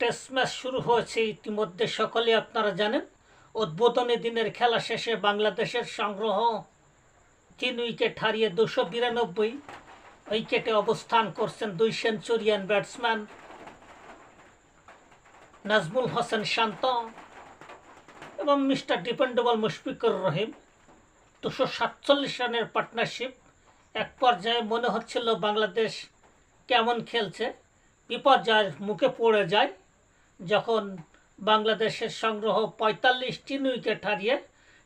Test match শুরু হয়েছে ইতিমধ্যে সকলে আপনারা জানেন। উদ্বোধনী দিনের খেলা শেষে বাংলাদেশের সংগ্রহ তিন উইকেট হারিয়ে দুশো বিরানব্বই উইকেটে অবস্থান করছেন দুই সেঞ্চুরিয়ান ব্যাটসম্যান নাজমুল হোসেন শান্ত এবং মিস্টার ডিপেন্ডেবল মুশফিকুর রহিম। দুশো সাতচল্লিশ রানের পার্টনারশিপ এক পর্যায়ে মনে হচ্ছিল বাংলাদেশ কেমন খেলছে। বিপর্যয়ের মুখে পড়ে যায় যখন বাংলাদেশের সংগ্রহ পঁয়তাল্লিশটি উইকেট হারিয়ে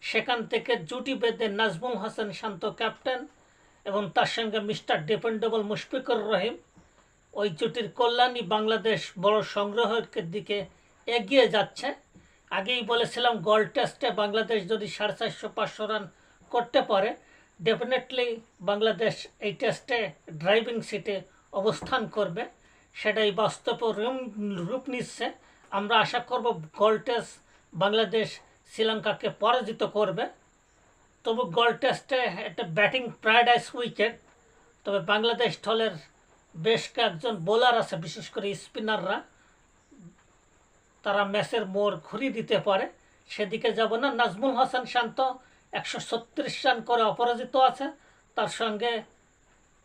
সেখান থেকে জুটি বেঁধে নাজমুল হাসান শান্ত ক্যাপ্টেন এবং তার সঙ্গে মিস্টার ডিপেন্ডেবল মুশফিকুর রহিম ওই জুটির কল্যাণী বাংলাদেশ বড় সংগ্রহের দিকে এগিয়ে যাচ্ছে। আগেই বলেছিলাম গোল্ড টেস্টে বাংলাদেশ যদি সাড়ে চারশো পাঁচশো রান করতে পারে ডেফিনেটলি বাংলাদেশ এই টেস্টে ড্রাইভিং সিটে অবস্থান করবে। সেটাই বাস্তব রূপ- নিচ্ছে। আমরা আশা করব গোল্ড টেস্ট বাংলাদেশ শ্রীলঙ্কাকে পরাজিত করবে। তবু গোল্ড টেস্টে একটা ব্যাটিং প্যারাডাইস উইকেট তবে বাংলাদেশ দলের বেশ কয়েকজন বোলার আছে, বিশেষ করে স্পিনাররা তারা ম্যাচের মোড় ঘুরিয়ে দিতে পারে। সেদিকে যাব না। নাজমুল হাসান শান্ত একশো ছত্রিশ রান করে অপরাজিত আছে। তার সঙ্গে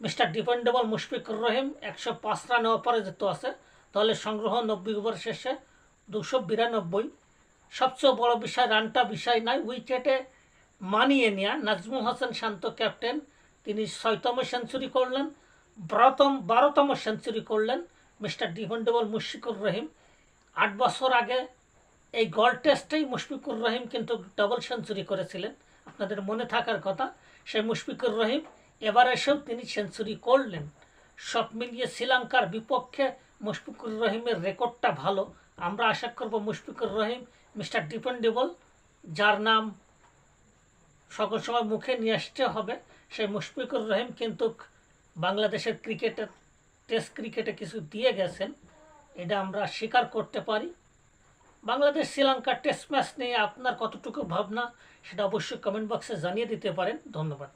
মিস্টার ডিপেন্ডেবল মুশফিকুর রহিম একশো পাঁচ রানে অপরাজিত আছে। তাহলে সংগ্রহ নব্বই ওভার শেষে দুশো বিরানব্বই। সবচেয়ে বড় বিষয়, রানটা বিষয় নয়, উইকেটে মানিয়ে নেওয়া নাজমুল হাসান শান্ত ক্যাপ্টেন, তিনি ছয়তম সেঞ্চুরি করলেন, বারোতম বারোতম সেঞ্চুরি করলেন মিস্টার ডিপেন্ডেবল মুশফিকুর রহিম। আট বছর আগে এই গোল্ড টেস্টেই মুশফিকুর রহিম কিন্তু ডাবল সেঞ্চুরি করেছিলেন। আপনাদের মনে থাকার কথা, সেই মুশফিকুর রহিম এবার এসেও তিনি সেঞ্চুরি করলেন। সব মিলিয়ে শ্রীলঙ্কার বিপক্ষে মুশফিকুর রহিমের রেকর্ডটা ভালো। আমরা আশা করব মুশফিকুর রহিম, মিস্টার ডিপেন্ডেবল যার নাম সকল সময় মুখে নিয়ে আসতে হবে। সেই মুশফিকুর রহিম কিন্তু বাংলাদেশের ক্রিকেটের টেস্ট ক্রিকেটে কিছু দিয়ে গেছেন। এটা আমরা স্বীকার করতে পারি। বাংলাদেশ শ্রীলঙ্কা টেস্ট ম্যাচ নিয়ে আপনার কতটুকু ভাবনা, সেটা অবশ্যই কমেন্ট বক্সে জানিয়ে দিতে পারেন। ধন্যবাদ।